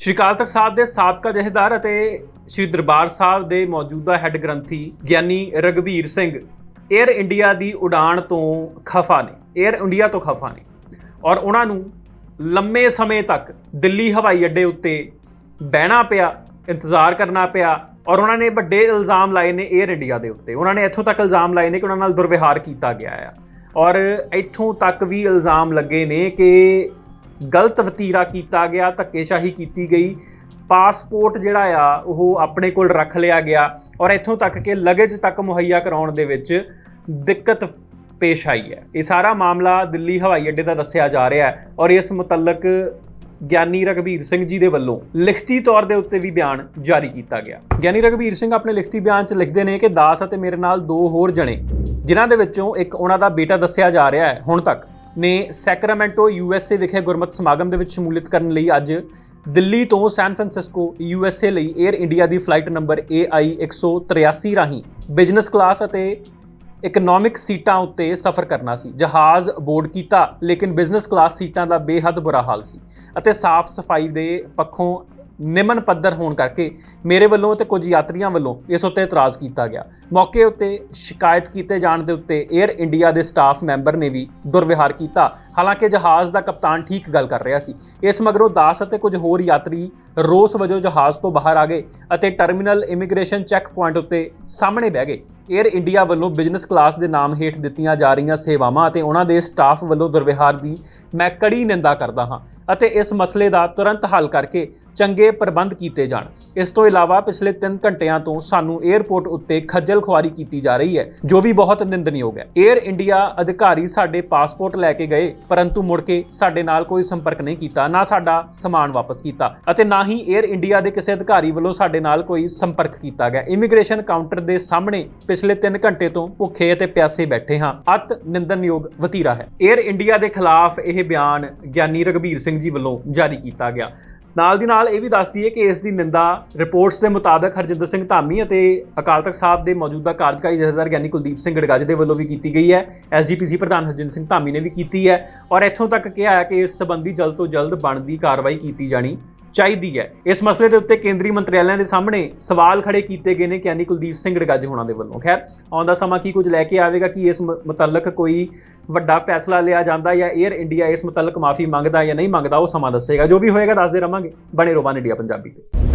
ਸ਼੍ਰੀ ਅਕਾਲ ਤਖਤ ਸਾਹਿਬ ਦੇ ਸਾਬਕਾ ਜਹੇਦਾਰ ਅਤੇ ਸ਼੍ਰੀ ਦਰਬਾਰ ਸਾਹਿਬ ਦੇ ਮੌਜੂਦਾ head granthi Giani Raghbir Singh air India ਦੀ ਉਡਾਨ ਤੋਂ ਖਫਾ ਨੇ 에ਅਰ ਇੰਡੀਆ ਤੋਂ ਖਫਾ ਨੇ। ਔਰ ਉਹਨਾਂ ਨੂੰ ਲੰਮੇ ਸਮੇਂ ਤੱਕ ਦਿੱਲੀ ਹਵਾਈ ਅੱਡੇ ਉੱਤੇ ਬਹਿਣਾ ਪਿਆ, ਇੰਤਜ਼ਾਰ ਕਰਨਾ ਪਿਆ ਔਰ ਉਹਨਾਂ ਨੇ ਵੱਡੇ ਇਲਜ਼ਾਮ ਲਾਏ ਨੇ 에ਅਰ ਇੰਡੀਆ ਦੇ ਉੱਤੇ। ਉਹਨਾਂ ਨੇ ਇੱਥੋਂ ਤੱਕ ਇਲਜ਼ਾਮ ਲਾਏ ਨੇ ਕਿ ਉਹਨਾਂ ਨਾਲ ਦੁਰਵਿਹਾਰ ਕੀਤਾ ਗਿਆ ਆ। ਔਰ ਇੱਥੋਂ ਤੱਕ ਵੀ ਇਲਜ਼ਾਮ ਲੱਗੇ ਨੇ ਕਿ ਗਲਤ ਵਤੀਰਾ ਕੀਤਾ ਗਿਆ, ਧੱਕੇਸ਼ਾਹੀ ਕੀਤੀ ਗਈ। ਪਾਸਪੋਰਟ ਜਿਹੜਾ ਆ, ਉਹ ਆਪਣੇ ਕੋਲ ਰੱਖ ਲਿਆ ਗਿਆ ਔਰ ਇੱਥੋਂ ਤੱਕ ਕਿ ਲਗੇਜ ਤੱਕ ਮੁਹੱਈਆ ਕਰਾਉਣ ਦੇ ਵਿੱਚ ਦਿੱਕਤ ਪੇਸ਼ ਆਈ ਹੈ। ਇਹ ਸਾਰਾ ਮਾਮਲਾ ਦਿੱਲੀ ਹਵਾਈ ਅੱਡੇ ਦਾ ਦੱਸਿਆ ਜਾ ਰਿਹਾ ਹੈ ਔਰ ਇਸ ਮੁਤਲਕ ਗਿਆਨੀ ਰਗਵੀਰ ਸਿੰਘ ਜੀ ਦੇ ਵੱਲੋਂ ਲਿਖਤੀ ਤੌਰ ਦੇ ਉੱਤੇ ਵੀ ਬਿਆਨ ਜਾਰੀ ਕੀਤਾ ਗਿਆ। ਗਿਆਨੀ ਰਗਵੀਰ ਸਿੰਘ ਆਪਣੇ ਲਿਖਤੀ ਬਿਆਨ 'ਚ ਲਿਖਦੇ ਨੇ ਕਿ ਦਾਸ ਅਤੇ ਮੇਰੇ ਨਾਲ ਦੋ ਹੋਰ ਜਣੇ, ਜਿਨ੍ਹਾਂ ਦੇ ਵਿੱਚੋਂ ਇੱਕ ਉਹਨਾਂ ਦਾ ਬੇਟਾ ਦੱਸਿਆ ਜਾ ਰਿਹਾ ਹੈ ਹੁਣ ਤੱਕ। ਨੇ ਸੈਕਰਾਮੈਂਟੋ ਯੂਐਸਏ ਵਿਖੇ ਗੁਰਮਤਿ ਸਮਾਗਮ ਦੇ ਵਿੱਚ ਸ਼ਮੂਲੀਅਤ ਕਰਨ ਲਈ ਅੱਜ ਦਿੱਲੀ ਤੋਂ ਸੈਨ ਫਰਾਂਸਿਸਕੋ ਯੂਐਸਏ ਲਈ 에ਅਰ ਇੰਡੀਆ ਦੀ ਫਲਾਈਟ ਨੰਬਰ AI 183 ਰਾਹੀਂ ਬਿਜ਼ਨਸ ਕਲਾਸ ਅਤੇ ਇਕਨੋਮਿਕ ਸੀਟਾਂ ਉੱਤੇ ਸਫ਼ਰ ਕਰਨਾ ਸੀ। ਜਹਾਜ਼ ਬੋਰਡ ਕੀਤਾ, ਲੇਕਿਨ ਬਿਜ਼ਨਸ ਕਲਾਸ ਸੀਟਾਂ ਦਾ ਬੇਹੱਦ ਬੁਰਾ ਹਾਲ ਸੀ ਅਤੇ ਸਾਫ਼ ਸਫ਼ਾਈ ਦੇ ਪੱਖੋਂ ਨਿਮਨ ਪੱਧਰ ਹੋਣ ਕਰਕੇ ਮੇਰੇ ਵੱਲੋਂ ਤੇ ਕੁਝ ਯਾਤਰੀਆਂ ਵੱਲੋਂ ਇਸ ਉੱਤੇ ਇਤਰਾਜ਼ ਕੀਤਾ ਗਿਆ। ਮੌਕੇ ਉੱਤੇ ਸ਼ਿਕਾਇਤ ਕੀਤੇ ਜਾਣ ਦੇ ਉੱਤੇ 에ਅਰ ਇੰਡੀਆ ਦੇ ਸਟਾਫ ਮੈਂਬਰ ਨੇ ਵੀ ਦੁਰਵਿਹਾਰ ਕੀਤਾ। ਹਾਲਾਂਕਿ ਜਹਾਜ਼ ਦਾ ਕਪਤਾਨ ਠੀਕ ਗੱਲ ਕਰ ਰਿਹਾ ਸੀ। ਇਸ ਮਗਰੋਂ ਦਾਸ ਅਤੇ ਕੁਝ ਹੋਰ ਯਾਤਰੀ ਰੋਸ ਵਜੋਂ ਜਹਾਜ਼ ਤੋਂ ਬਾਹਰ ਆ ਗਏ ਅਤੇ ਟਰਮੀਨਲ ਇਮੀਗ੍ਰੇਸ਼ਨ ਚੈੱਕ ਪੁਆਇੰਟ ਉੱਤੇ ਸਾਹਮਣੇ ਬਹਿ ਗਏ। 에ਅਰ ਇੰਡੀਆ ਵੱਲੋਂ ਬਿਜ਼ਨਸ ਕਲਾਸ ਦੇ ਨਾਮ ਹੇਠ ਦਿੱਤੀਆਂ ਜਾ ਰਹੀਆਂ ਸੇਵਾਵਾਂ ਅਤੇ ਉਹਨਾਂ ਦੇ ਸਟਾਫ ਵੱਲੋਂ ਦੁਰਵਿਹਾਰ ਦੀ ਮੈਂ ਕੜੀ ਨਿੰਦਾ ਕਰਦਾ ਹਾਂ ਅਤੇ ਇਸ ਮਸਲੇ ਦਾ ਤੁਰੰਤ ਹੱਲ ਕਰਕੇ ਚੰਗੇ ਪ੍ਰਬੰਧ ਕੀਤੇ ਜਾਣ। ਇਸ ਤੋਂ ਇਲਾਵਾ ਪਿਛਲੇ 3 ਘੰਟਿਆਂ ਤੋਂ ਸਾਨੂੰ 에ਅਰਪੋਰਟ ਉੱਤੇ ਖੱਜਲ ਖੁਆਰੀ ਕੀਤੀ ਜਾ ਰਹੀ ਹੈ, ਜੋ ਵੀ ਬਹੁਤ ਨਿੰਦਣਯੋਗ ਹੈ। 에ਅਰ ਇੰਡੀਆ ਅਧਿਕਾਰੀ ਸਾਡੇ ਪਾਸਪੋਰਟ ਲੈ ਕੇ ਗਏ, ਪਰੰਤੂ ਮੁੜ ਕੇ ਸਾਡੇ ਨਾਲ ਕੋਈ ਸੰਪਰਕ ਨਹੀਂ ਕੀਤਾ, ਨਾ ਸਾਡਾ ਸਮਾਨ ਵਾਪਸ ਕੀਤਾ ਅਤੇ ਨਾ ਹੀ 에ਅਰ ਇੰਡੀਆ ਦੇ ਕਿਸੇ ਅਧਿਕਾਰੀ ਵੱਲੋਂ ਸਾਡੇ ਨਾਲ ਕੋਈ ਸੰਪਰਕ ਕੀਤਾ ਗਿਆ। ਇਮੀਗ੍ਰੇਸ਼ਨ ਕਾਊਂਟਰ ਦੇ ਸਾਹਮਣੇ ਪਿਛਲੇ 3 ਘੰਟੇ ਤੋਂ ਭੁੱਖੇ ਅਤੇ ਪਿਆਸੇ ਬੈਠੇ ਹਾਂ। ਅਤ ਨਿੰਦਣਯੋਗ ਵਤੀਰਾ ਹੈ। 에ਅਰ ਇੰਡੀਆ ਦੇ ਖਿਲਾਫ ਇਹ ਬਿਆਨ ਗਿਆਨੀ ਰਗਵੀਰ ਸਿੰਘ ਜੀ ਵੱਲੋਂ ਜਾਰੀ ਕੀਤਾ ਗਿਆ। ਨਾਲ ਦੀ ਨਾਲ ਇਹ ਵੀ ਦੱਸਦੀ ਹੈ ਕਿ ਇਸ ਦੀ ਨਿੰਦਾ ਰਿਪੋਰਟਸ ਦੇ ਮੁਤਾਬਕ ਹਰਜਿੰਦਰ ਸਿੰਘ ਧਾਮੀ ਅਤੇ ਅਕਾਲ ਤਖਤ ਸਾਹਿਬ ਦੇ ਮੌਜੂਦਾ ਕਾਰਜਕਾਰੀ ਜਥੇਦਾਰ ਗਿਆਨੀ ਕੁਲਦੀਪ ਸਿੰਘ ਗੜਗੱਜ ਦੇ ਵੱਲੋਂ ਵੀ ਕੀਤੀ ਗਈ ਹੈ। ਐਸਜੀਪੀਸੀ ਪ੍ਰਧਾਨ ਹਰਜਿੰਦਰ ਸਿੰਘ ਧਾਮੀ ਨੇ ਵੀ ਕੀਤੀ ਹੈ ਔਰ ਇੱਥੋਂ ਤੱਕ ਕਿਹਾ ਹੈ ਕਿ ਇਸ ਸੰਬੰਧੀ ਜਲਦ ਤੋਂ ਜਲਦ ਬਣਦੀ ਕਾਰਵਾਈ ਕੀਤੀ ਜਾਣੀ ਚਾਹੀਦੀ ਹੈ। ਇਸ ਮਸਲੇ ਦੇ ਉੱਤੇ ਕੇਂਦਰੀ ਮੰਤਰਾਲਿਆਂ ਦੇ ਸਾਹਮਣੇ ਸਵਾਲ ਖੜੇ ਕੀਤੇ ਗਏ ਨੇ ਗਿਆਨੀ ਕੁਲਦੀਪ ਸਿੰਘ ਗੜਗੱਜ ਹੋਣਾ ਦੇ ਵੱਲੋਂ। ਖੈਰ ਆਉਂਦਾ ਸਮਾਂ ਕੀ ਕੁਝ ਲੈ ਕੇ ਆਵੇਗਾ? ਕਿ ਇਸ ਮ- ਮੁਤਲਕ ਕੋਈ ਵੱਡਾ ਫੈਸਲਾ ਲਿਆ ਜਾਂਦਾ ਜਾਂ 에ਅਰ ਇੰਡੀਆ ਇਸ ਮੁਤਲਕ ਮਾਫੀ ਮੰਗਦਾ ਜਾਂ ਨਹੀਂ ਮੰਗਦਾ, ਉਹ ਸਮਾਂ ਦੱਸੇਗਾ। ਜੋ ਵੀ ਹੋਏਗਾ, ਦੱਸਦੇ ਰਵਾਂਗੇ। ਬਣੇ ਰਹੋ ਇੰਡੀਆ ਪੰਜਾਬੀ ਤੇ।